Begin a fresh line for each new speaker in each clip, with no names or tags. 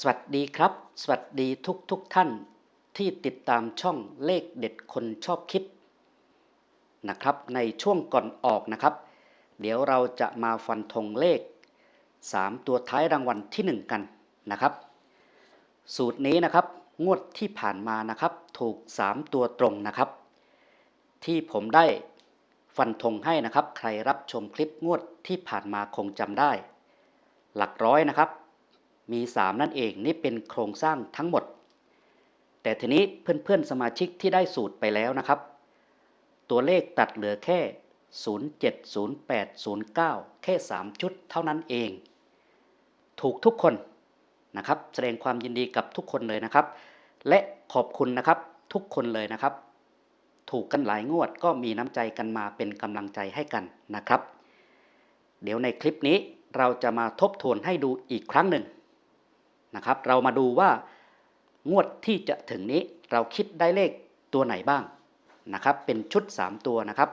สวัสดีครับ สวัสดีทุกทุกท่านที่ติดตามช่องเลขเด็ดคนชอบคิดนะครับในช่วงก่อนออกนะครับ เดี๋ยวเราจะมาฟันธงเลข 3 ตัวท้ายรางวัลที่ 1 กันนะครับ สูตรนี้นะครับงวดที่ผ่านมานะครับ ถูก 3 ตัวตรงนะครับ ที่ผมได้ฟันธงให้นะครับ ใครรับชมคลิปงวดที่ผ่านมาคงจำได้ หลักร้อยนะครับ มี 3 นั่นเองนี่เป็นโครงสร้างทั้งหมด แต่ทีนี้เพื่อนๆสมาชิกที่ได้สูตรไปแล้วนะครับ ตัวเลขตัดเหลือแค่ 07 08 09 แค่ 3 ชุดเท่านั้นเอง ถูกทุกคนนะครับ แสดงความยินดีกับทุกคนเลยนะครับ และขอบคุณนะครับทุกคนเลยนะครับ ถูกกันหลายงวดก็มีน้ำใจกันมาเป็นกำลังใจให้กันนะครับ เดี๋ยวในคลิปนี้เราจะมาทบทวนให้ดูอีกครั้งหนึ่ง นะครับ เรามาดูว่างวดที่จะถึงนี้เราคิดได้เลขตัวไหนบ้างนะครับ เป็นชุด 3 ตัวนะครับ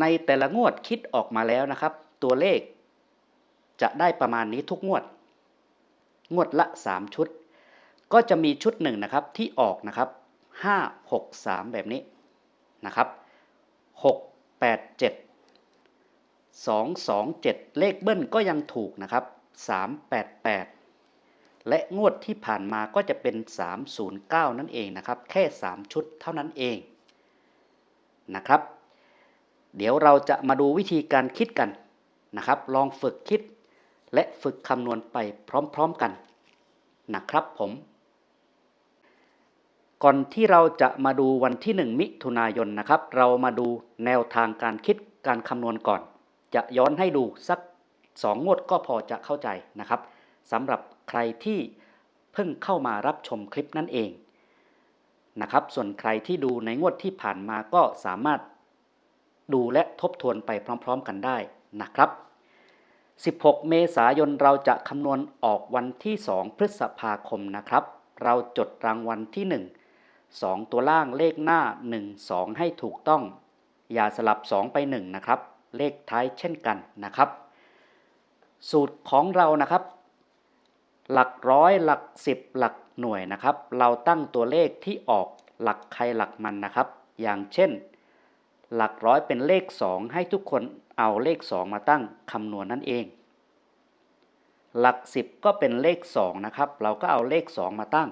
ในแต่ละงวดคิดออกมาแล้วนะครับ ตัวเลขจะได้ประมาณนี้ทุกงวด งวดละ 3 ชุด ก็จะมีชุดหนึ่งนะครับที่ออกนะครับ 5 6 3 แบบนี้นะครับ 6 8 7 2 2 7 เลขเบิ้ลก็ยังถูกนะครับ 3 8 8 และงวดที่ผ่านมาก็จะเป็น 309 นั่นเองนะครับ แค่ 3 ชุดเท่านั้นเองนะครับ เดี๋ยวเราจะมาดูวิธีการคิดกันนะครับ ลองฝึกคิดและฝึกคำนวณไปพร้อมๆกันนะครับผม ก่อนที่เราจะมาดูวันที่ 1 มิถุนายนนะครับ เรามาดูแนวทางการคิดการคำนวณก่อน จะย้อนให้ดูสัก 2 งวดก็พอจะเข้าใจนะครับ สำหรับใครที่เพิ่งเข้ามารับชมคลิปนั่นเองนะครับส่วนใครที่ดูในงวดที่ผ่านมาก็สามารถดูและทบทวนไปพร้อม ๆ กันได้นะครับ 16 เมษายนเราจะคำนวณออกวันที่ 2 พฤษภาคมนะครับ เราจดรางวัลที่ 1 2 ตัวล่างเลขหน้า 1 2 ให้ถูกต้อง อย่าสลับ 2 ไป 1 นะครับ เลขท้ายเช่นกันนะครับ สูตรของเรานะครับ หลักร้อยหลัก10หลักหน่วยนะครับ เราตั้งตัวเลขที่ออกหลักใครหลักมันนะครับ อย่างเช่น หลักร้อยเป็นเลข 2 ให้ทุกคนเอาเลข 2 มาตั้งคำนวณนั่นเอง หลัก 10 ก็เป็นเลข 2 นะครับ เราก็เอาเลข 2 มาตั้ง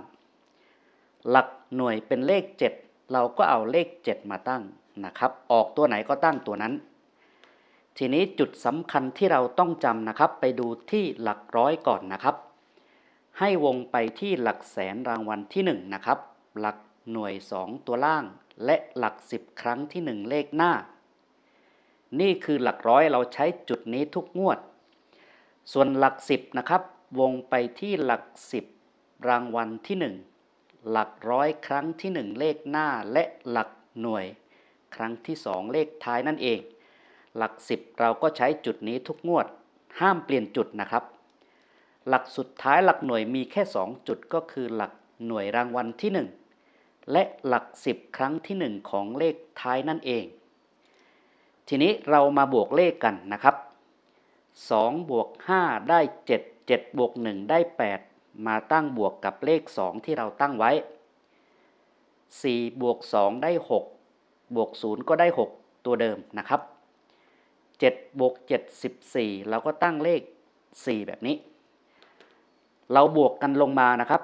หลักหน่วยเป็นเลข 7 เราก็เอาเลข 7 มาตั้งนะครับ ออกตัวไหนก็ตั้งตัวนั้น ทีนี้จุดสำคัญที่เราต้องจำนะครับ ไปดูที่หลักร้อยก่อนนะครับ ให้วงไปที่หลักแสนรางวัลที่1นะครับ หลักหน่วย 2 ตัวล่าง และหลัก 10 ครั้งที่ 1 เลขหน้า นี่คือหลักร้อยเราใช้จุดนี้ทุกงวด ส่วนหลัก 10 นะครับ วงไปที่หลัก 10 รางวัลที่ 1 หลักร้อยครั้งที่ 1 เลขหน้า และหลักหน่วย ครั้งที่ 2 เลขท้ายนั่นเอง หลัก 10 เราก็ใช้จุดนี้ทุกงวด ห้ามเปลี่ยนจุดนะครับ หลักสุดท้ายหลักหน่วยมีแค่ 2 จุดก็คือหลักหน่วยรางวัลที่ 1 และหลัก 10 ครั้งที่ 1 ของเลขท้ายนั่นเอง ทีนี้เรามาบวกเลขกันนะครับ2บวก5ได้ 7 7บวก1ได้ 8 มาตั้งบวกกับเลข 2 ที่เราตั้งไว้ 4 บวก 2 ได้ 6 บวก 0 ก็ได้ 6 ตัวเดิมนะครับ7บวก7 14 เราก็ตั้งเลข 4 แบบนี้ เราบวกกันลงมานะครับ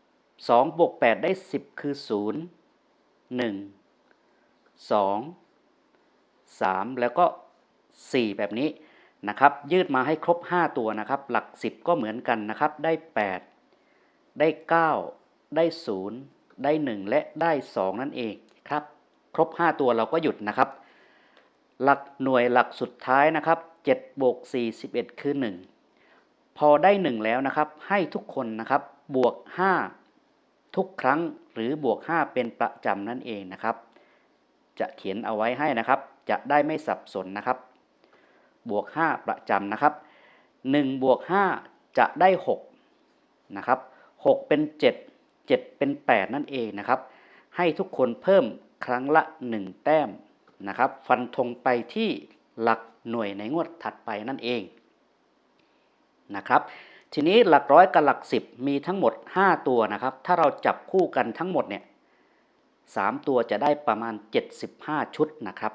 2บวก8ได้ 10 คือ 0 1 2 3 แล้วก็ 4 แบบนี้นะครับ ยืดมาให้ครบ 5 ตัวนะครับ หลัก 10 ก็เหมือนกันนะครับ ได้ 8 ได้ 9 ได้ 0 ได้ 1 และได้ 2 นั่นเองครับ ครบ 5 ตัวเราก็หยุดนะครับ หลักหน่วยหลักสุดท้ายนะครับ7บวก4 11 คือ 1 พอได้ 1 แล้วนะครับ ให้ทุกคนนะครับ บวก 5 ทุกครั้งหรือบวก 5 เป็นประจำนั่นเองนะครับ จะเขียนเอาไว้ให้นะครับ จะได้ไม่สับสนนะครับ บวก 5 ประจำนะครับ1บวก5จะได้6นะครับ6เป็น 7 7 เป็น 8 นั่นเองนะครับ ให้ทุกคนเพิ่มครั้งละ 1 แต้มนะครับ ฟันธงไปที่หลักหน่วยในงวดถัดไปนั่นเอง นะครับ ทีนี้หลักร้อยกับหลักสิบมีทั้งหมด 5 ตัวนะครับ ถ้าเราจับคู่กันทั้งหมดเนี่ยสามตัวจะได้ประมาณ 75 ชุดนะครับ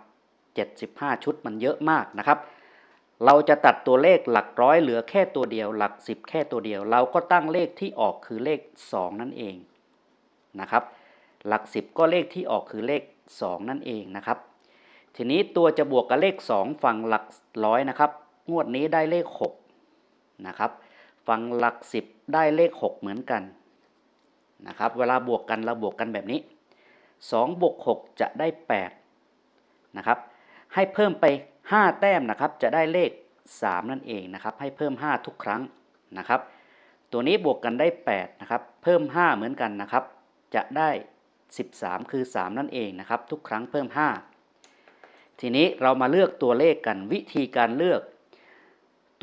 75 ชุดมันเยอะมากนะครับ เราจะตัดตัวเลขหลักร้อยเหลือแค่ตัวเดียว หลักสิบแค่ตัวเดียว เราก็ตั้งเลขที่ออกคือเลข 2 นั่นเองนะครับ หลักสิบก็เลขที่ออกคือเลข 2 นั่นเองนะครับ ทีนี้ตัวจะบวกกับเลข 2 ฝั่งหลักร้อยนะครับ งวดนี้ได้เลข 6 นะครับ ฝั่งหลัก 10 ได้เลข 6 เหมือนกันนะครับ เวลาบวกกันเราบวกกันแบบนี้2บวก6จะได้8นะครับ ให้เพิ่มไป 5 แต้มนะครับ จะได้เลข 3 นั่นเองนะครับ ให้เพิ่ม 5 ทุกครั้งนะครับ ตัวนี้บวกกันได้8นะครับ เพิ่ม 5 เหมือนกันนะครับ จะได้ 13 คือ 3 นั่นเองนะครับ ทุกครั้งเพิ่ม 5 ทีนี้เรามาเลือกตัวเลขกันวิธีการเลือก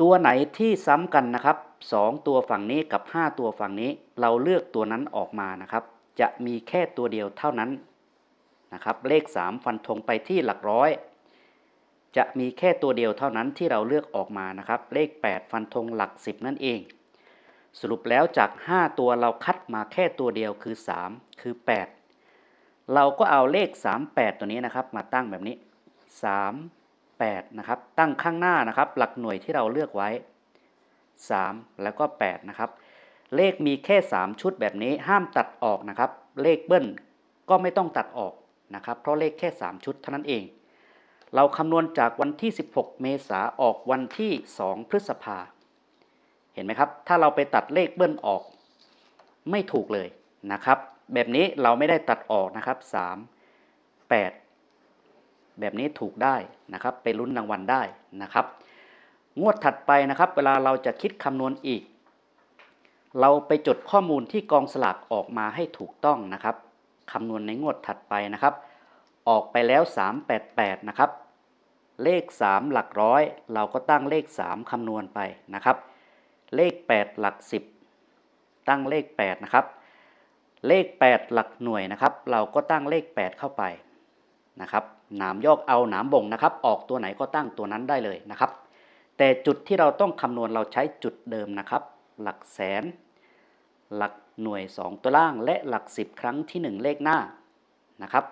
ตัวไหนที่ซ้ำกันนะครับ 2 ตัวฝั่งนี้กับ 5 ตัวฝั่งนี้ เราเลือกตัวนั้นออกมานะครับ จะมีแค่ตัวเดียวเท่านั้นนะครับ เลข 3 ฟันธงไปที่หลักร้อย จะมีแค่ตัวเดียวเท่านั้นที่เราเลือกออกมานะครับ เลข 8 ฟันธงหลัก 10 นั่นเอง สรุปแล้วจาก 5 ตัวเราคัดมาแค่ตัวเดียวคือ 3 คือ 8 เราก็เอาเลข 38 ตัวนี้นะครับ มาตั้งแบบนี้ 3 8 นะครับ ตั้งข้างหน้านะครับ หลักหน่วยที่เราเลือกไว้ 3 แล้วก็ 8 นะครับ เลขมีแค่ 3 ชุดแบบนี้ห้ามตัดออกนะครับ เลขเบิ้ลก็ไม่ต้องตัดออกนะครับ เพราะเลขแค่ 3 ชุดเท่านั้นเอง เราคำนวณจากวันที่ 16 เมษาออกวันที่ 2 พฤษภา เห็นไหมครับ ถ้าเราไปตัดเลขเบิ้ลออก ไม่ถูกเลยนะครับ แบบนี้เราไม่ได้ตัดออกนะครับ 3 8 แบบนี้ถูกได้นะครับ ไปลุ้นรางวัลได้นะครับ งวดถัดไปนะครับ เวลาเราจะคิดคำนวณอีก เราไปจดข้อมูลที่กองสลากออกมาให้ถูกต้องนะครับคำนวณในงวดถัดไปนะครับ ออกไปแล้ว 388 นะครับ เลข 3 หลักร้อย เราก็ตั้งเลข 3 คำนวณไปนะครับ เลข 8 หลัก 10 ตั้งเลข 8 นะครับ เลข 8 หลักหน่วยนะครับ เราก็ตั้งเลข 8 เข้าไปนะครับ หนามยอกเอาหนามบ่งนะครับ ออกตัวไหนก็ตั้งตัวนั้นได้เลยนะครับ แต่จุดที่เราต้องคำนวณเราใช้จุดเดิมนะครับ หลักแสน หลักหน่วย 2 ตัวล่าง และหลัก 10 ครั้งที่ 1 เลขหน้านะครับ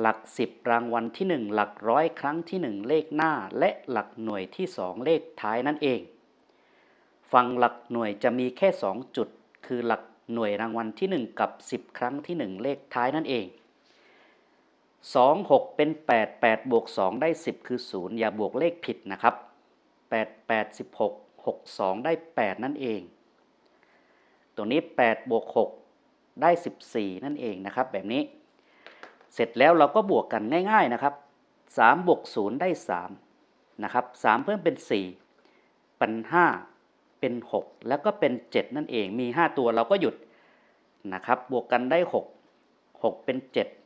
หลัก 10 รางวัลที่ 1 หลักร้อยครั้งที่ 1 เลขหน้า และหลักหน่วยที่ 2 เลขท้ายนั่นเอง ฝั่งหลักหน่วยจะมีแค่ 2 จุด คือหลักหน่วยรางวัลที่ 1 กับ 10 ครั้งที่ 1 เลขท้ายนั่นเอง 2 6 เป็น 8 8 บวก 2 ได้ 10 คือ 0 อย่าบวกเลขผิดนะครับ 8 8 16 6 2 ได้ 8 นั่นเอง ตัวนี้ 8 บวก 6 ได้ 14 นั่นเองนะครับ แบบนี้ เสร็จแล้วเราก็บวกกันง่ายๆนะครับ 3 บวก 0 ได้ 3 นะครับ 3 เพิ่มเป็น 4 เป็น 5 เป็น 6 แล้วก็เป็น 7 นั่นเอง มี 5 ตัวเราก็หยุดนะครับ บวกกันได้ 6 6 เป็น 7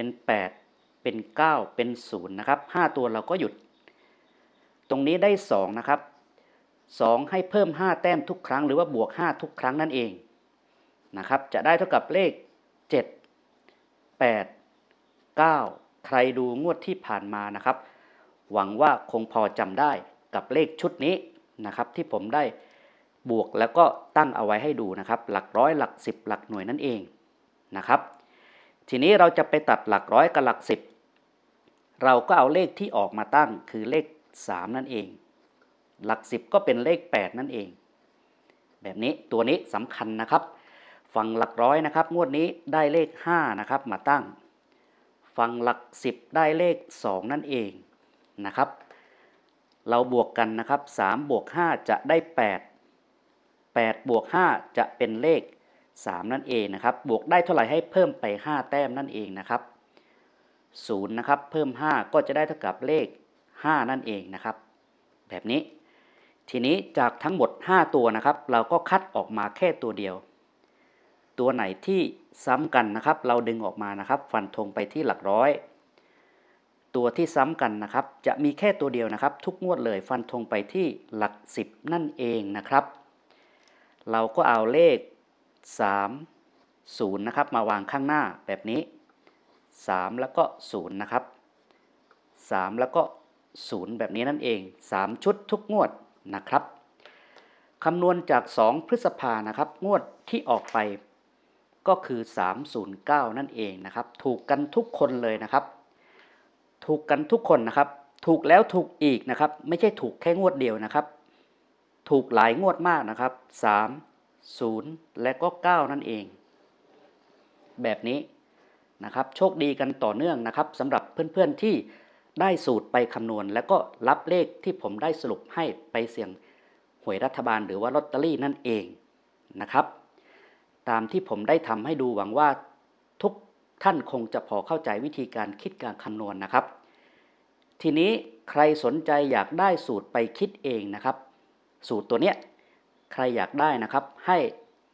เป็น 8 เป็น 9 เป็น0นะครับ5ตัวเราก็หยุด ตรงนี้ได้2นะครับ2 ให้เพิ่ม 5 แต้มทุกครั้งหรือว่าบวก 5 ทุกครั้งนั่นเองนะครับจะได้เท่ากับเลข 7 8 9 ใครดูงวดที่ผ่านมานะครับ หวังว่าคงพอจำได้กับเลขชุดนี้นะครับที่ผมได้บวกแล้วก็ตั้งเอาไว้ให้ดูนะครับ หลักร้อยหลัก 10 หลักหน่วยนั่นเองนะครับ ทีนี้เราจะไปตัดหลักร้อยกับหลัก10เราก็เอาเลขที่ออกมาตั้งคือเลข 3 นั่นเอง หลัก 10 ก็เป็นเลข 8 นั่นเอง แบบนี้ตัวนี้สำคัญนะครับ ฝั่งหลักร้อยนะครับ งวดนี้ได้เลข 5 นะครับ มาตั้ง ฝั่งหลัก 10 ได้เลข 2 นั่นเองนะครับ เราบวกกันนะครับ3บวก5จะได้ 8 8บวก5จะเป็นเลข 3 นั่นเองนะครับ บวกได้เท่าไหร่ให้เพิ่มไป 5 แต้มนั่นเองนะครับ0นะครับเพิ่ม 5 ก็จะได้เท่ากับเลข 5 นั่นเองนะครับ แบบนี้ ทีนี้จากทั้งหมด 5 ตัวนะครับ เราก็คัดออกมาแค่ตัวเดียว ตัวไหนที่ซ้ำกันนะครับ เราดึงออกมานะครับ ฟันธงไปที่หลักร้อย ตัวที่ซ้ำกันนะครับ จะมีแค่ตัวเดียวนะครับ ทุกงวดเลยฟันธงไปที่หลัก 10 นั่นเองนะครับ เราก็เอาเลข 3 0นะครับมาวางข้างหน้าแบบนี้ 3 แล้วก็ 0 นะครับ 3 แล้วก็ 0 แบบนี้นั่นเอง 3 ชุดทุกงวดนะครับคำนวณจาก 2 พฤษภานะครับ งวดที่ออกไปก็คือ 309 นั่นเองนะครับ ถูกกันทุกคนเลยนะครับ ถูกกันทุกคนนะครับ ถูกแล้วถูกอีกนะครับ ไม่ใช่ถูกแค่งวดเดียวนะครับ ถูกหลายงวดมากนะครับ 3 0 และก็ 9 นั่นเอง แบบนี้นะครับโชคดีกันต่อเนื่องนะครับสำหรับเพื่อนๆที่ได้สูตรไปคำนวณ แล้วก็รับเลขที่ผมได้สรุปให้ไปเสี่ยงหวยรัฐบาลหรือว่าลอตเตอรี่นั่นเองนะครับ ตามที่ผมได้ทำให้ดูหวังว่าทุกท่านคงจะพอเข้าใจวิธีการคิดการคำนวณนะครับ ทีนี้ใครสนใจอยากได้สูตรไปคิดเองนะครับ สูตรตัวเนี้ย ใครอยากได้นะครับ ให้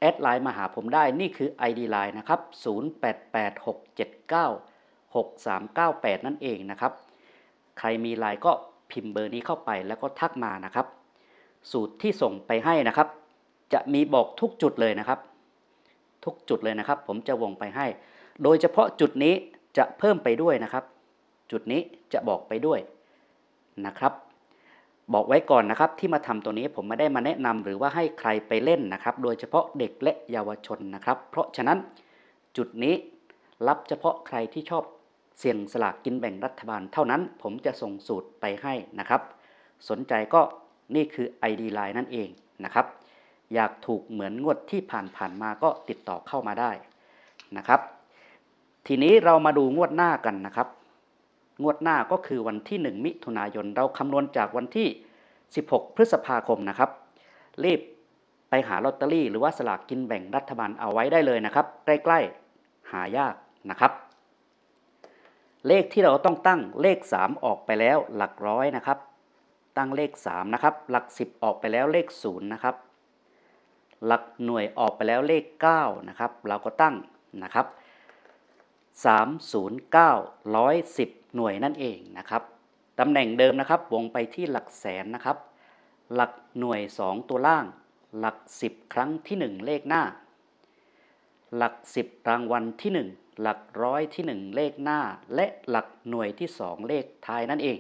แอดไลน์มาหาผมได้นี่คือ ID Line นะครับ 0886796398 นั่นเองนะครับ ใครมีไลน์ก็พิมพ์เบอร์นี้เข้าไปแล้วก็ทักมานะครับ สูตรที่ส่งไปให้นะครับ จะมีบอกทุกจุดเลยนะครับ ทุกจุดเลยนะครับ ผมจะวงไปให้ โดยเฉพาะจุดนี้จะเพิ่มไปด้วยนะครับ จุดนี้จะบอกไปด้วยนะครับ บอกไว้ก่อนนะครับที่มาทำตัวนี้ผมไม่ได้มาแนะนำหรือว่าให้ใครไปเล่นนะครับ โดยเฉพาะเด็กและเยาวชนนะครับ เพราะฉะนั้นจุดนี้รับเฉพาะใครที่ชอบเสี่ยงสลากกินแบ่งรัฐบาลเท่านั้น ผมจะส่งสูตรไปให้นะครับ สนใจก็นี่คือ ID Line นั่นเองนะครับ อยากถูกเหมือนงวดที่ผ่านๆมาก็ติดต่อเข้ามาได้นะครับ ทีนี้เรามาดูงวดหน้ากันนะครับ งวดหน้าก็คือวันที่ 1 มิถุนายน เราคำนวณจากวันที่ 16 พฤษภาคมนะครับ รีบไปหาลอตเตอรี่หรือว่าสลากกินแบ่งรัฐบาลเอาไว้ได้เลยนะครับ ใกล้ๆ หายากนะครับ เลขที่เราต้องตั้งเลข 3 ออกไปแล้วหลักร้อยนะครับ ตั้งเลข 3 นะครับ หลัก 10 ออกไปแล้วเลข 0 นะครับ หลักหน่วยออกไปแล้วเลข 9 นะครับ เราก็ตั้งนะครับ309 110 หน่วยนั่นเองนะครับตำแหน่งเดิมนะครับวงไปที่หลักแสนนะครับ หลักหน่วย 2 ตัวล่าง หลัก 10 ครั้งที่ 1 เลขหน้า หลัก 10 รางวัลที่ 1 หลักร้อยที่ 1 เลขหน้า และหลักหน่วยที่ 2 เลขท้ายนั่นเอง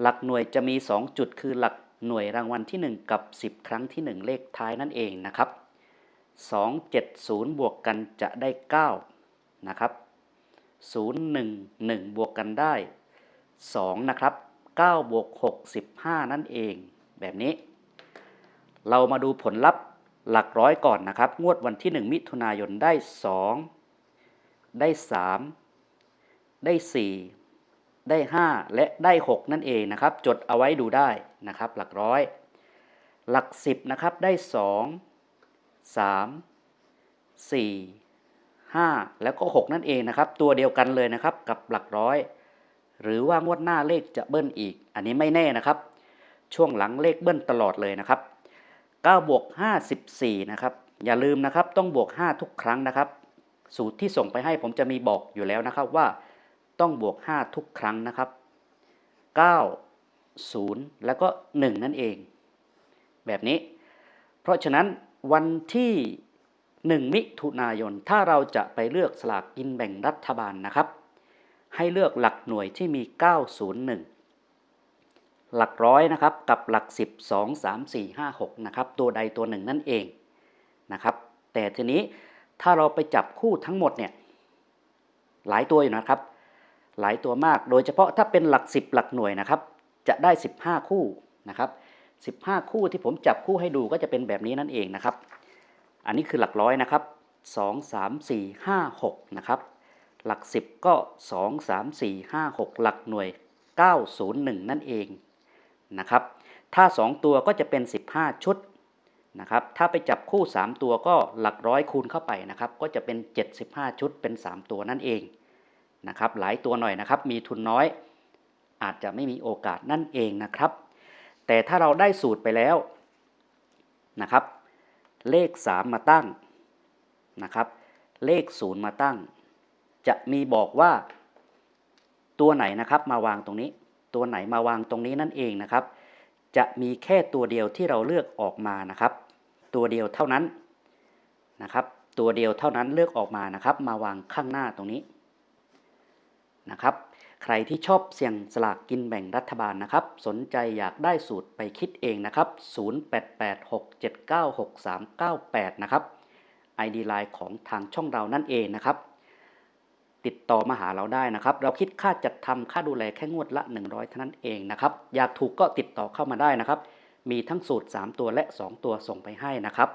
หลักหน่วยจะมี 2 จุดคือหลักหน่วยรางวัลที่ 1 กับ 10 ครั้งที่ 1 เลขท้ายนั่นเองนะครับ270 บวกกันจะได้ 9 นะครับ 011 บวกกันได้ 2 นะครับ9บวก6 15 นั่นเอง แบบนี้ เรามาดูผลลัพธ์หลักร้อยก่อนนะครับ งวดวันที่ 1 มิถุนายนได้ 2 ได้ 3 ได้ 4 ได้ 5 และได้ 6 นั่นเองนะครับ จดเอาไว้ดูได้นะครับ หลักร้อย หลัก 10 นะครับ ได้ 2 3 4 5 แล้วก็ 6 นั่นเองนะครับ ตัวเดียวกันเลยนะครับกับหลักร้อย หรือว่างวดหน้าเลขจะเบิ้ลอีก อันนี้ไม่แน่นะครับ ช่วงหลังเลขเบิ้ลตลอดเลยนะครับ9บวก5 14นะครับอย่าลืมนะครับต้องบวก 5 ทุกครั้งนะครับ สูตรที่ส่งไปให้ผมจะมีบอกอยู่แล้วนะครับว่าต้องบวก 5 ทุกครั้งนะครับ 9 0 แล้วก็ 1 นั่นเอง แบบนี้ เพราะฉะนั้นวันที่ 1 มิถุนายน ถ้าเราจะไปเลือกสลากกินแบ่งรัฐบาลนะครับ ให้เลือกหลักหน่วยที่มี 901 หลักร้อยนะครับ กับหลัก 10 2 3 4 5 6 นะครับ ตัวใดตัวหนึ่งนั่นเองนะครับ แต่ทีนี้ถ้าเราไปจับคู่ทั้งหมดเนี่ย หลายตัวอยู่นะครับ หลายตัวมาก โดยเฉพาะถ้าเป็นหลัก 10 หลักหน่วยนะครับ จะได้ 15 คู่นะครับ 15 คู่ที่ผมจับคู่ให้ดูก็จะเป็นแบบนี้นั่นเองนะครับ อันนี้คือหลักร้อยนะครับ 2 3 4 5 6 นะครับ หลัก 10 ก็ 2 3 4 5 6 หลักหน่วย 901 นั่นเองนะครับ ถ้า 2 ตัวก็จะเป็น 15 ชุดนะครับ ถ้าไปจับคู่ 3 ตัวก็หลักร้อยคูณเข้าไปนะครับ ก็จะเป็น 75 ชุดเป็น 3 ตัวนั่นเองนะครับ หลายตัวหน่อยนะครับ มีทุนน้อย อาจจะไม่มีโอกาสนั่นเองนะครับ แต่ถ้าเราได้สูตรไปแล้วนะครับ เลข 3 มาตั้งนะครับ เลข 0 มาตั้ง จะมีบอกว่า ตัวไหนนะครับมาวางตรงนี้ ตัวไหนมาวางตรงนี้นั่นเองนะครับ จะมีแค่ตัวเดียวที่เราเลือกออกมานะครับ ตัวเดียวเท่านั้นนะครับ ตัวเดียวเท่านั้นเลือกออกมานะครับ มาวางข้างหน้าตรงนี้นะครับ ใครที่ชอบเสี่ยงสลากกินแบ่งรัฐบาลนะครับ สนใจอยากได้สูตรไปคิดเองนะครับ 0886796398 นะครับ ID Line ของทางช่องเรานั่นเองนะครับ ติดต่อมาหาเราได้นะครับ เราคิดค่าจัดทำค่าดูแลแค่งวดละ 100 เท่านั้นเองนะครับ อยากถูกก็ติดต่อเข้ามาได้นะครับ มีทั้งสูตร 3 ตัวและ 2 ตัวส่งไปให้นะครับ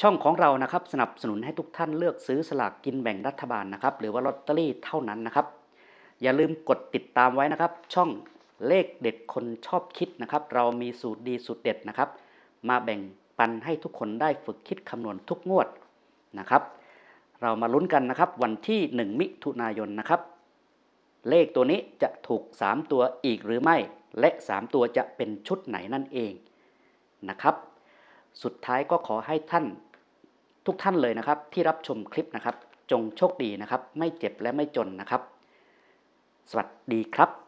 ช่องของเรานะครับสนับสนุนให้ทุกท่านเลือกซื้อสลากกินแบ่งรัฐบาลนะครับหรือว่าลอตเตอรี่เท่านั้นนะครับ อย่าลืมกดติดตามไว้นะครับ ช่องเลขเด็ดคนชอบคิดนะครับ เรามีสูตรดีสูตรเด็ดนะครับ มาแบ่งปันให้ทุกคนได้ฝึกคิดคำนวณทุกงวดนะครับ เรามาลุ้นกันนะครับ วันที่ 1 มิถุนายนนะครับ เลขตัวนี้จะถูก 3 ตัวอีกหรือไม่ และ 3 ตัวจะเป็นชุดไหนนั่นเองนะครับ สุดท้ายก็ขอให้ท่านทุกท่านเลยนะครับ ที่รับชมคลิปนะครับ จงโชคดีนะครับ ไม่เจ็บและไม่จนนะครับ สวัสดีครับ